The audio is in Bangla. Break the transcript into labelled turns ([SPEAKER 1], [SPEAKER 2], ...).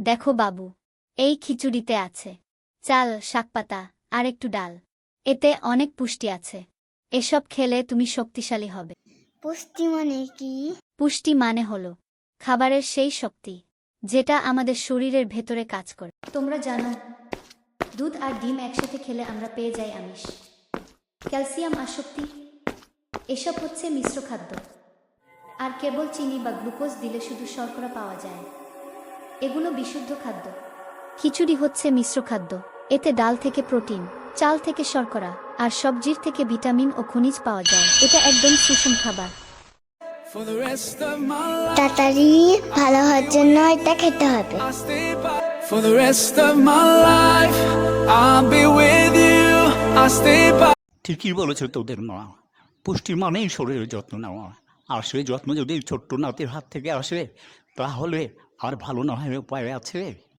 [SPEAKER 1] দেখো বাবু এই খিচুড়িতে আছে। চাল শাকপাতা আর একটু ডাল। এতে অনেক পুষ্টি আছে। এসব খেলে তুমি শক্তিশালী হবে।
[SPEAKER 2] পুষ্টি মানে কি?
[SPEAKER 1] পুষ্টি মানে হলো খাবারের সেই শক্তি যেটা আমাদের শরীরের ভেতরে কাজ করে। তোমরা জানো দুধ আর ডিম একসাথে খেলে আমরা পেয়ে যাই আমিষ। ক্যালসিয়াম আর শক্তি এসব হচ্ছে মিশ্র খাদ্য। আর কেবল চিনি বা গ্লুকোজ দিলে শুধু শর্করা পাওয়া যায়। এগুলো বিশুদ্ধ খাদ্য খিচুড়ি হচ্ছে মিশ্র খাদ্য এতে ডাল থেকে প্রোটিন চাল থেকে শর্করা আর সবজির থেকে ভিটামিন ও খনিজ পাওয়া যায় এটা একদম সুষম খাবার
[SPEAKER 2] তাড়াতাড়ি ভালো হওয়ার জন্য এটা খেতে হবে.
[SPEAKER 3] For the rest of my life, I'll be with you. I'll stay by.
[SPEAKER 4] ঠিকই বলেছে তোদের মা পুষ্টি মানেই শরীরের যত্ন নেওয়া আর সেই যত্ন যদি ছোট্ট নাতির হাত থেকে আসে তাহলে আর ভালো না হয় উপায় আছে।